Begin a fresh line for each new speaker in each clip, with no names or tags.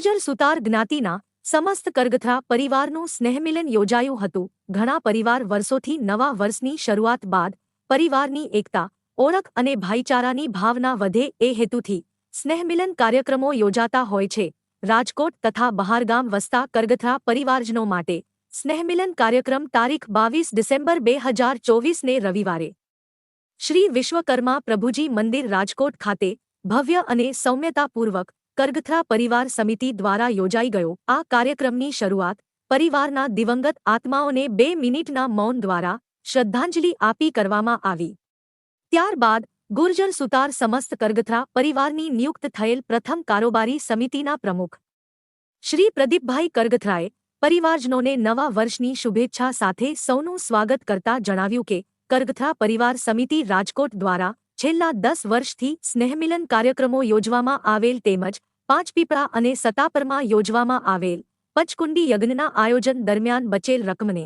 ગુર્જર સુતાર જ્ઞાતિના સમસ્ત કરગથરા પરિવારનું સ્નેહમિલન યોજાયું હતું. ઘણા પરિવાર વર્ષોથી નવા વર્ષની શરૂઆત બાદ પરિવારની એકતા, ઓળખ અને ભાઈચારાની ભાવના વધે એ હેતુથી સ્નેહમિલન કાર્યક્રમો યોજાતા હોય છે. રાજકોટ તથા બહારગામ વસતા કરગથરા પરિવારજનો માટે સ્નેહમિલન કાર્યક્રમ તારીખ બાવીસ ડિસેમ્બર બે હજાર ચોવીસને રવિવારે. શ્રી વિશ્વકર્મા પ્રભુજી મંદિર રાજકોટ ખાતે ભવ્ય અને સૌમ્યતાપૂર્વક કરગથરા પરિવાર સમિતિ દ્વારા યોજાઈ ગયો. આ કાર્યક્રમની શરૂઆત પરિવારના દિવંગત આત્માઓને બે મિનિટના મૌન દ્વારા શ્રદ્ધાંજલિ આપી કરવામાં આવી. ત્યારબાદ ગુર્જર સુતાર સમસ્ત કરગથરા પરિવારની નિયુક્ત થયેલ પ્રથમ કારોબારી સમિતિના પ્રમુખ શ્રી પ્રદીપભાઈ કરગથરાએ પરિવારજનોને નવા વર્ષની શુભેચ્છા સાથે સૌનું સ્વાગત કરતા જણાવ્યું કે કરગથરા પરિવાર સમિતિ રાજકોટ દ્વારા છેલ્લા દસ વર્ષથી સ્નેહમિલન કાર્યક્રમો યોજવામાં આવેલ તેમજ પાંચપીપળા અને સતાપરમાં યોજવામાં આવેલ પચકુંડી યજ્ઞના આયોજન દરમિયાન બચેલ રકમને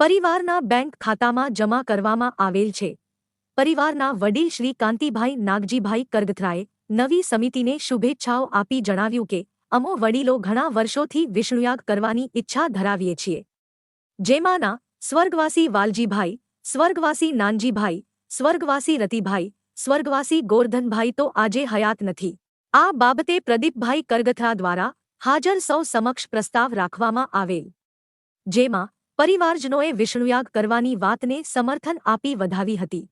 પરિવારના બેંક ખાતામાં જમા કરવામાં આવેલ છે. પરિવારના વડીલ શ્રી કાંતિભાઈ નાગજીભાઈ કરગથરાએ નવી સમિતિને શુભેચ્છાઓ આપી જણાવ્યું કે, અમો વડીલો ઘણા વર્ષોથી વિષ્ણુયાગ કરવાની ઈચ્છા ધરાવીએ છીએ. જેમાંના સ્વર્ગવાસી વાલજીભાઈ, સ્વર્ગવાસી નાનજીભાઈ, સ્વર્ગવાસી રતિભાઈ, સ્વર્ગવાસી ગોરધનભાઈ તો આજે હયાત નથી. આ બાબતે પ્રદીપભાઈ કરગથા દ્વારા હાજર સૌ સમક્ષ પ્રસ્તાવ રાખવામાં આવેલ, જેમાં પરિવારજનોએ વિષ્ણુયાગ કરવાની વાતને સમર્થન આપી વધાવી હતી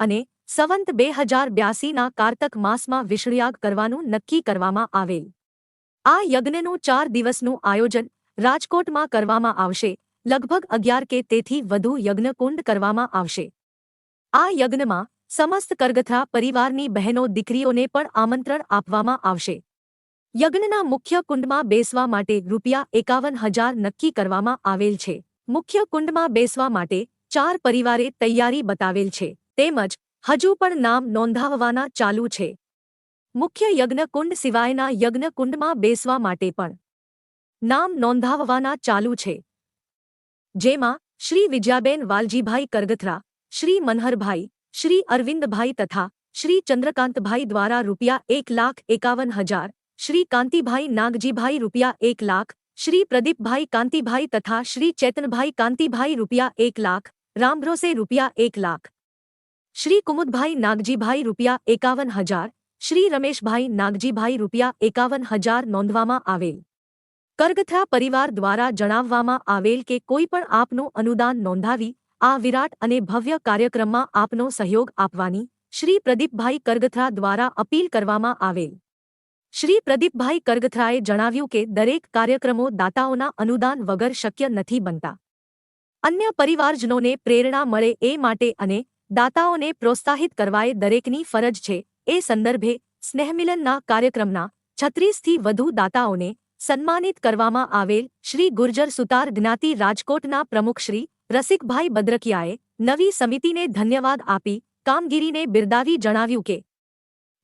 અને સંવંત બે હજાર બ્યાસીના કારતક માસમાં વિષ્ણુયાગ કરવાનું નક્કી કરવામાં આવેલ. આ યજ્ઞનું ચાર દિવસનું આયોજન રાજકોટમાં કરવામાં આવશે, લગભગ અગિયાર કે તેથી વધુ યજ્ઞકુંડ કરવામાં આવશે. આ યજ્ઞમાં સમસ્ત કરગથરા પરિવારની બહેનો દીકરીઓને પણ આમંત્રણ આપવામાં આવશે. યજ્ઞના મુખ્ય કુંડમાં બેસવા માટે રૂપિયા એકાવન હજાર નક્કી કરવામાં આવેલ છે. મુખ્ય કુંડમાં બેસવા માટે ચાર પરિવારે તૈયારી બતાવેલ છે. તેમજ હજુ પણ નામ નોંધાવવાના ચાલુ છે. મુખ્ય યજ્ઞકુંડ સિવાયના યજ્ઞકુંડમાં બેસવા માટે પણ નામ નોંધાવવાના ચાલુ છે. જેમાં શ્રી વિજયાબેન વાલજીભાઈ કરગથરા, શ્રી મનહરભાઈ શ્રી અરવિંદભાઈ તથા શ્રી ચંદ્રકાંતભાઈ દ્વારા રૂપિયા એક લાખ એકાવન હજાર શ્રી કાંતિભાઈ નાગજીભાઈ રૂપિયા એક લાખ શ્રી પ્રદીપભાઈ કાંતિભાઈ તથા શ્રી ચેતનભાઈ કાંતિભાઈ રૂપિયા એક લાખ રામભ્રોસે રૂપિયા એક લાખ શ્રી કુમુદભાઈ નાગજીભાઈ રૂપિયા એકાવન હજાર શ્રી રમેશભાઈ નાગજીભાઈ રૂપિયા એકાવન હજાર નોંધવામાં આવેલ કરગથરા પરિવાર દ્વારા જણાવવામાં આવેલ કે કોઈ પણ આપનું અનુદાન નોંધાવી આ વિરાટ અને ભવ્ય કાર્યક્રમમાં આપનો સહયોગ આપવાની શ્રી પ્રદીપભાઈ કરગથરા દ્વારા અપીલ કરવામાં આવેલ. શ્રી પ્રદીપભાઈ કરગથરાએ જણાવ્યું કે દરેક કાર્યક્રમો દાતાઓના અનુદાન વગર શક્ય નથી બનતા. અન્ય પરિવારજનોને પ્રેરણા મળે એ માટે અને દાતાઓને પ્રોત્સાહિત કરવાએ દરેકની ફરજ છે એ સંદર્ભે સ્નેહમિલનના કાર્યક્રમના છત્રીસથી વધુ દાતાઓને સન્માનિત કરવામાં આવેલ શ્રી ગુર્જર સુતાર જ્ઞાતિ રાજકોટના પ્રમુખ શ્રી રસિકભાઈ બદ્રકિયાએ નવી સમિતિને ધન્યવાદ આપી કામગીરીને બિરદાવી જણાવ્યું કે,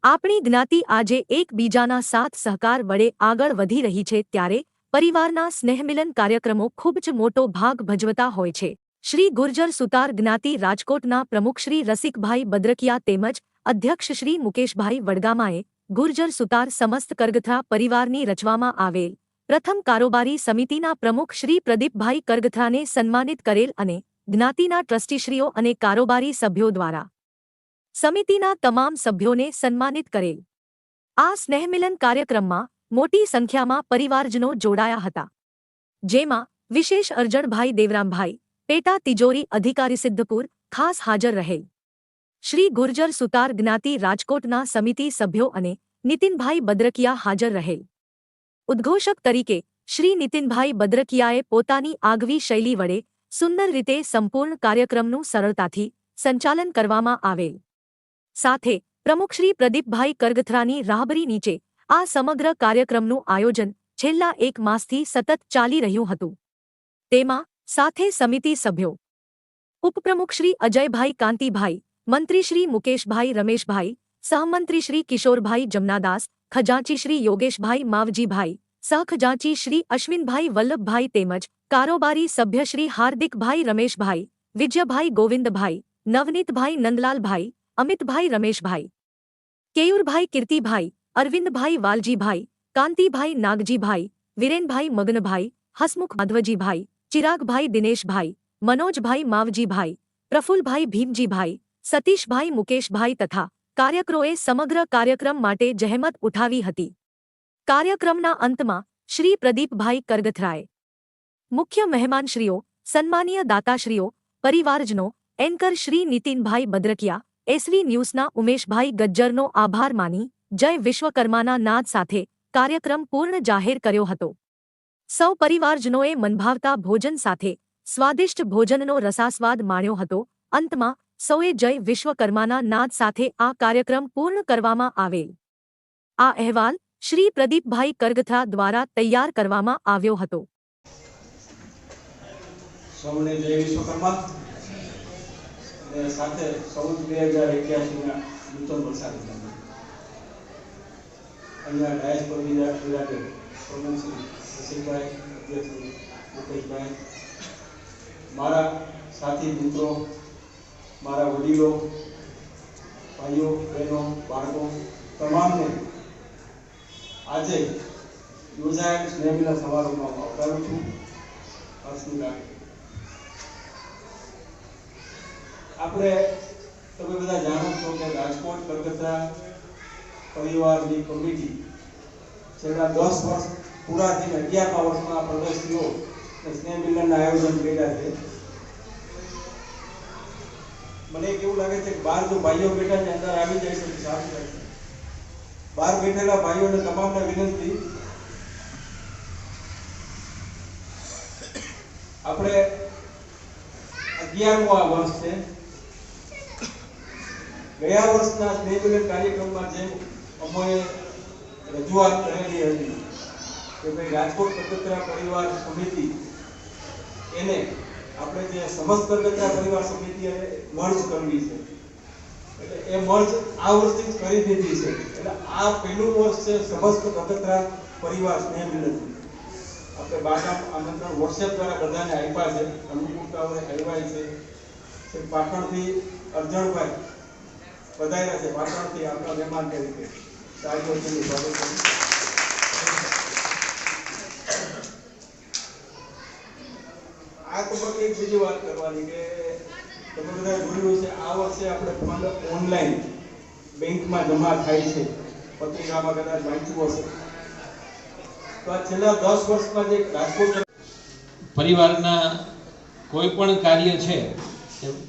આપણી જ્ઞાતિ આજે એકબીજાના સાથ સહકાર વડે આગળ વધી રહી છે ત્યારે પરિવારના સ્નેહમિલન કાર્યક્રમો ખૂબ જ મોટો ભાગ ભજવતા હોય છે. શ્રી ગુર્જર સુતાર જ્ઞાતિ રાજકોટના પ્રમુખ શ્રી રસિકભાઈ બદ્રકિયા તેમજ અધ્યક્ષ શ્રી મુકેશભાઈ વડગામાએ ગુર્જર સુતાર સમસ્ત કરગથરા પરિવારની રચવામાં આવેલ પ્રથમ કારોબારી સમિતિના પ્રમુખ શ્રી પ્રદીપભાઈ કરગથાને સન્માનિત કરેલ અને જ્ઞાતિના ટ્રસ્ટીશ્રીઓ અને કારોબારી સભ્યો દ્વારા સમિતિના તમામ સભ્યોને સન્માનિત કરેલ. આ સ્નેહમિલન કાર્યક્રમમાં મોટી સંખ્યામાં પરિવારજનો જોડાયા હતા. જેમાં વિશેષ અરજણભાઈ દેવરામભાઈ, પેટા તિજોરી અધિકારી સિદ્ધપુર, ખાસ હાજર રહેલ. શ્રી ગુર્જર સુતાર જ્ઞાતિ રાજકોટના સમિતિ સભ્યો અને નીતિનભાઈ બદ્રકિયા હાજર રહેલ. ઉદ્ઘોષક તરીકે શ્રી નીતિનભાઈ બદ્રકિયાએ પોતાની આગવી શૈલી વડે સુંદર રીતે સંપૂર્ણ કાર્યક્રમનું સરળતાથી સંચાલન કરવામાં આવેલ. સાથે પ્રમુખ શ્રી પ્રદીપભાઈ કરગથરાની રાહબરી નીચે આ સમગ્ર કાર્યક્રમનું આયોજન છેલ્લા એક માસથી સતત ચાલી રહ્યું હતું. તેમાં સાથે સમિતિ સભ્યો, ઉપપ્રમુખ શ્રી અજયભાઈ કાંતિભાઈ, મંત્રી શ્રી મુકેશભાઈ રમેશભાઈ, સહમંત્રી શ્રી કિશોરભાઈ જમનાદાસ ખજાંચી શ્રી યોગેશભાઈ માવજીભાઈ સહખજાંચી શ્રી અશ્વિનભાઈ વલ્લભભાઈ તેમજ કારોબારી સભ્ય શ્રી હાર્દિકભાઈ રમેશભાઈ વિજયભાઈ ગોવિંદભાઈ નવનીતભાઈ નંદલાલભાઈ અમિતભાઈ રમેશભાઈ કેયુરભાઈ કીર્તિભાઈ અરવિંદભાઈ વાલજીભાઈ કાંતિભાઈ નાગજીભાઈ વિરેનભાઈ મગનભાઈ હસમુખ માધવજીભાઈ ચિરાગભાઈ દિનેશભાઈ મનોજભાઈ માવજીભાઈ પ્રફુલભાઈ ભીમજીભાઈ સતીશભાઈ મુકેશભાઈ તથા કાર્યકરોએ સમગ્ર કાર્યક્રમ માટે જહેમત ઉઠાવી હતી. કાર્યક્રમના અંતમાં શ્રી પ્રદીપભાઈ કરગથરાએ મુખ્ય મહેમાનશ્રીઓ, સન્માનીય દાતાશ્રીઓ, પરિવારજનો, એન્કર શ્રી નીતિનભાઈ બદ્રકિયા, એસવી ન્યૂઝના ઉમેશભાઈ ગજ્જરનો આભાર માની જય વિશ્વકર્માના નાદ સાથે કાર્યક્રમ પૂર્ણ જાહેર કર્યો હતો. સૌ પરિવારજનોએ મનભાવતા ભોજન સાથે સ્વાદિષ્ટ ભોજનનો રસાસ્વાદ માણ્યો હતો. અંતમાં સૌએ જય વિશ્વકર્માના નાદ સાથે આ કાર્યક્રમ પૂર્ણ કરવામાં આવેલ. આ અહેવાલ શ્રી પ્રદીપભાઈ કરગથા દ્વારા તૈયાર કરવામાં આવ્યો હતો.
મારા સાથી મિત્રો મારા વડીલો, ભાઈઓ, બહેનો, બાળકો, તમામને આજે યોજાયેલ સ્નેહમિલન સમારોહમાં આવકારું છું. હર્ષની આપણે તમે બધા જાણો છો કે રાજકોટ, કલકત્તા પરિવારની કમિટી છેલ્લા દસ વર્ષ, પૂરા થઈને અગિયારમા વર્ષમાં પ્રદર્શનીઓ સ્નેહ મિલનના આયોજન કર્યા છે. મને કેવું લાગે છે કે બહાર જો ભાઈઓ બેઠા છે, અંદર આવી જાય તો સારું રહેશે બહાર બેઠેલા ભાઈઓને તમામને વિનંતી. આપણે અગિયારમો આ વર્ષ છે. ગયા વર્ષના સ્નેહ કાર્યક્રમમાં જે અમોએ રજૂઆત કરેલી હતી કે ભાઈ રાજકોટ પતત્રા પરિવાર સમિતિ એને આપણે જે સમસ્ત કલકત્તા પરિવાર સમિતિ મર્જ કરવી છે. એટલે એ મર્જ આ વર્ષથી જ કરી દીધી છે. એટલે આ પહેલું વર્ષ છે સમસ્ત કલકત્તા પરિવાર સ્નેહ મિલન આપણે બાગામ આમંત્રણ વોટ્સએપ દ્વારા બધાને આપ્યા છે. અનુકૂળતાઓને આવ્યા છે. શ્રી પાટણથી અર્જણભાઈ વધાર્યા છે. પાટણથી આપણા મહેમાન તરીકે. સાહેબ સ્વાગત આ તબક્કે એક બીજી વાત કરવાની કે તમે બધા જોયું છે આ વર્ષે આપણે ફંડ ઓનલાઈન બેંકમાં જમા થાય છે, પત્રિકામાં કદાચ વાંચ્યું હશે. તો આ છેલ્લા દસ વર્ષમાં જે રાજકોટ
પરિવારના કોઈ પણ કાર્ય છે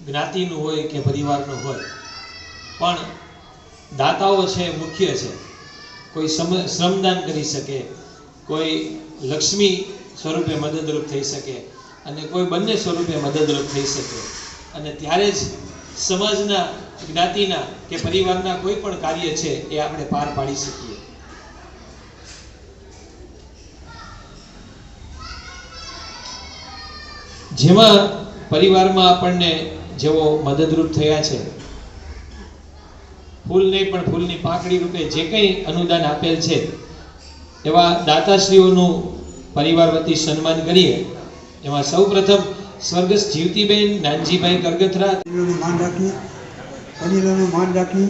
જ્ઞાતિનું હોય કે પરિવારનું હોય, પણ દાતાઓ છે, મુખ્ય છે, કોઈ શ્રમદાન કરી શકે, કોઈ લક્ષ્મી સ્વરૂપે મદદરૂપ થઈ શકે અને કોઈ બંને સ્વરૂપે મદદરૂપ થઈ શકે. અને ત્યારે જ સમાજના, જ્ઞાતિના કે પરિવારના કોઈ પણ કાર્ય છે એ આપણે પાર પાડી શકીએ. જેમાં પરિવારમાં આપણને જેવો મદદરૂપ થયા છે. ફૂલ નહીં પણ ફૂલની પાંખડી રૂપે જે કંઈ અનુદાન આપેલ છે, એવા દાતાશ્રીઓનું પરિવાર વતી સન્માન કરીએ. એમાં સૌપ્રથમ સ્વર્ગસ્થ જીવતીબેન નાનજીભાઈ કરગથરા
માન રાખી વડીલોનું માન રાખી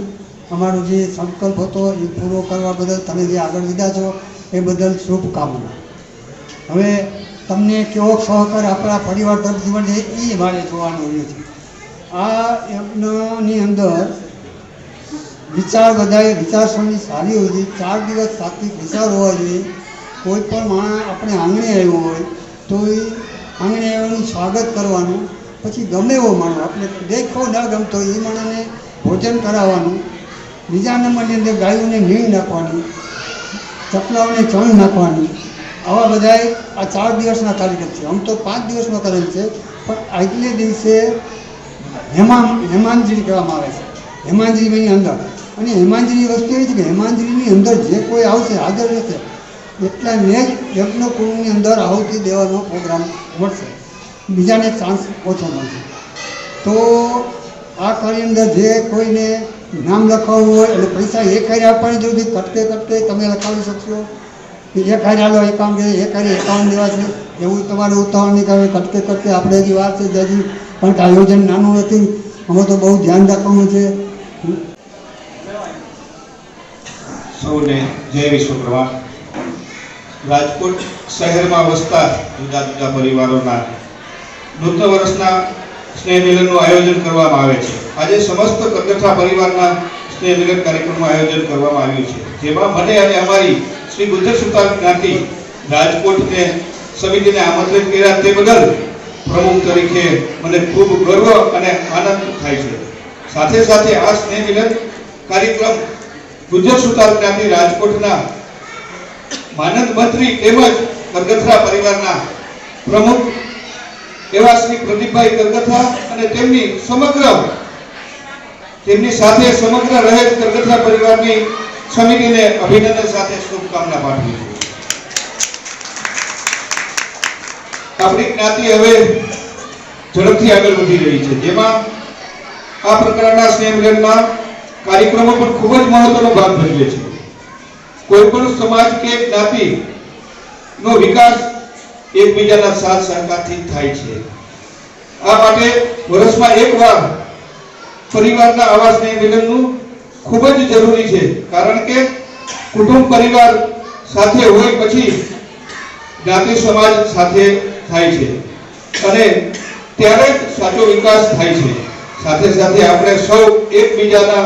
અમારો જે સંકલ્પ હતો એ પૂરો કરવા બદલ તમે જે આગળ લીધા છો, એ બદલ શુભકામના. હવે તમને કેવો સહકાર આપણા પરિવાર જીવન છે, એ મારે જોવાનું રહ્યું છે. આ યજ્ઞની અંદર વિચાર બધાએ, વિચારસરણી સારી હોવી જોઈએ ચાર દિવસ સાત્વિક વિચાર હોવા જોઈએ. કોઈ પણ માણસ આપણે આંગણે આવ્યો હોય, તો એ આંગણે એનું સ્વાગત કરવાનું, પછી ગમે એવો માણો આપણે દેખો ન ગમતો એ માણસને ભોજન કરાવવાનું, બીજા નંબરની અંદર ગાયોને નીણ નાખવાની ચપલાઓને ચણ નાખવાની. આવા બધાય આ ચાર દિવસના કાર્યક્રમ છે. આમ તો પાંચ દિવસનો કરેલ છે, પણ આગલે દિવસે હેમાન હેમાંજરી કહેવામાં આવે છે. હેમાંજરીની અંદર. અને હેમાંજરી વસ્તુ એ છે કે હેમાંજરીની અંદર જે કોઈ આવશે, હાજર રહેશે. એટલા એટલાને જ યજ્ઞકુળની અંદર આહુતિ દેવાનો પ્રોગ્રામ મળશે. બીજાને ચાન્સ ઓછો મળશે. તો આ ખાલી અંદર જે કોઈને નામ લખાવવું હોય એટલે પૈસા એક હારે આપવાની જરૂર નથી કટકે કટકે તમે લખાવી શકશો. કે એક હારે આલો એકાઉન્ટ એક હારે એકાઉન્ટ દેવા છે. એવું તમારે ઉતાવળ નહીં કરે કટકે કટકે આપણે હજી વાત છે હજી પણ આયોજન નાનું નથી. અમે તો બહુ ધ્યાન રાખવાનું છે.
સૌને જય વિશ્વકર્મા રાજકોટ શહેરમાં વસતા જુદા જુદા પરિવારોના નૂતન વર્ષના સ્નેહ મિલનનું આયોજન કરવામાં આવે છે. આજે સમસ્ત કગથા પરિવારના સ્નેહ મિલન કાર્યક્રમનું આયોજન કરવામાં આવ્યું છે. જેમાં મને અને અમારી શ્રી ગુજર સુતાર જ્ઞાતિ રાજકોટને સમિતિને આમંત્રિત કર્યા તે બદલ પ્રમુખ તરીકે મને ખૂબ ગર્વ અને આનંદ થાય છે. સાથે સાથે આ સ્નેહ મિલન કાર્યક્રમ બુદ્ધ સુતાર જ્ઞાતિ રાજકોટના માનદ મંત્રી તેમજ કરગથરા પરિવારના પ્રમુખ એવા શ્રી પ્રદીપભાઈ કરગથરા અને તેમની સમગ્ર તેમની સાથે સમગ્ર રહેત કરગથરા પરિવારની સમિતિને અભિનંદન સાથે શુભકામના પાઠવી આપણી જ્ઞાતિ હવે ઝડપથી આગળ વધી રહી છે. જેમાં આ પ્રકારના સ્નેહ કાર્યક્રમો પણ ખૂબ જ મહત્વનો ભાગ ભજવે છે. કોઈ પણ સમાજ કે જ્ઞાતિ નો વિકાસ એકબીજાના સાથ સહકારથી થાય છે. આ માટે વર્ષમાં એકવાર પરિવારના આવા સ્નેહ ખૂબ જ જરૂરી છે, કારણ કે કુટુંબ પરિવાર સાથે હોય પછી જ્ઞાતિ સમાજ સાથે થાય છે અને ત્યારે જ સાચો વિકાસ થાય છે. સાથે સાથે આપણે સૌ એકબીજાના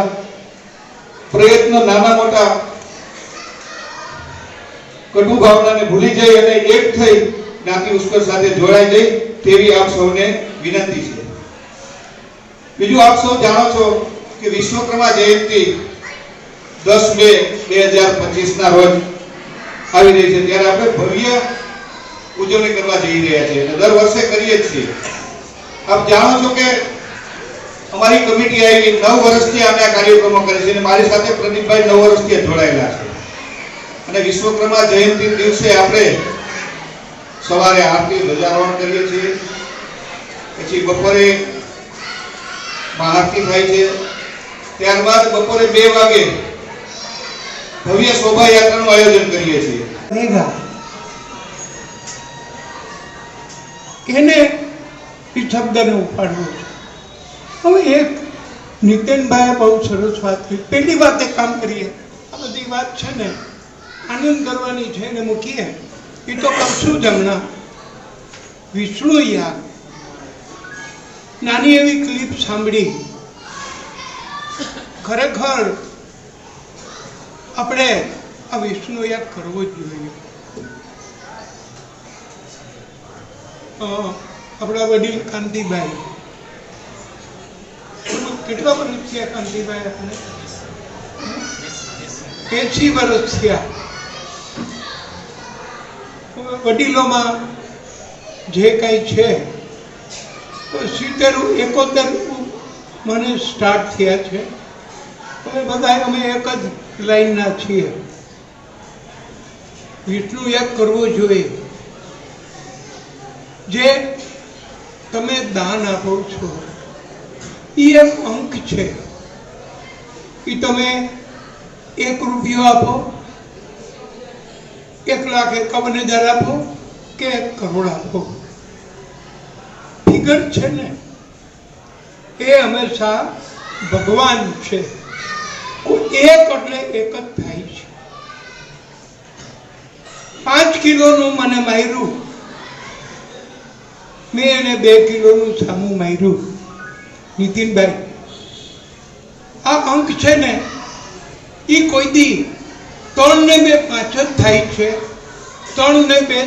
પ્રયત્ન નાના મોટા કટુ ભાવનાને ભૂલી જઈ અને એક થઈ જ્ઞાતિ ઉષ્કર સાથે જોડાઈ જઈ તેવી આપ સૌને વિનંતી છે. બીજું આપ સૌ જાણો છો કે વિશ્વકર્મા જયંતિ દસ મે બે હજાર પચીસ ના રોજ આવી રહી છે. ત્યારે આપણે ભવ્ય ઉજવણી કરવા જઈ રહ્યા છીએ અને દર વર્ષે કરીએ જ છીએ. આપ જાણો છો કે અમારી કમિટી આવી નવ વર્ષથી અમે આ કાર્યક્રમો કરે છે અને મારી સાથે પ્રદીપભાઈ નવ વર્ષથી જોડાયેલા છે. અને વિશ્વકર્મા જયંતિ દિવસે આપણે સવારે આરતી ધ્વજારોહણ કરીએ છીએ. પછી બપોરે મહાઆરતી થાય છે. ત્યારબાદ બપોરે બે વાગે ભવ્ય શોભાયાત્રાનું આયોજન કરીએ છીએ.
એને એ શબ્દને ઉપાડવો હવે એક નીતિનભાઈએ બહુ સરસ વાત કરી પહેલી વાત એક કામ કરીએ. આ બધી વાત છે ને આનંદ કરવાની છે ને મૂકીએ એ તો કરશું જ હમણાં વિષ્ણુ યાર. નાની એવી ક્લિપ સાંભળી. ખરેખર આપણે આ વિષ્ણુ યાદ કરવો જ જોઈએ. આપણા વડીલ કાંતિભાઈ કેટલા વર્ષ થયા કાંતિભાઈ આપણે એસી વર્ષ થયા. વડીલોમાં જે કાંઈ છે, તો સિત્તેર, એકોતેર મને સ્ટાર્ટ થયા છે. હવે બધા અમે એક જ લાઈનના છીએ. એટલું એક કરવું જોઈએ. જે તમે દાન આપો છો એ એક અંક છે. એ તમે એક રૂપિયો આપો એક લાખ એકાવન હજાર આપો કે એક કરોડ આપો. ફિગર છે ને, એ હંમેશા ભગવાન છે. એક એટલે એક જ થાય છે. પાંચ કિલોનું મને માર્યું. મેં એને બે કિલોનું સામું માર્યું. નીતિનભાઈ, આ અંક છે ને એ કોઈ દી ત્રણ ને બે જ થાય છે. ત્રણ ને બે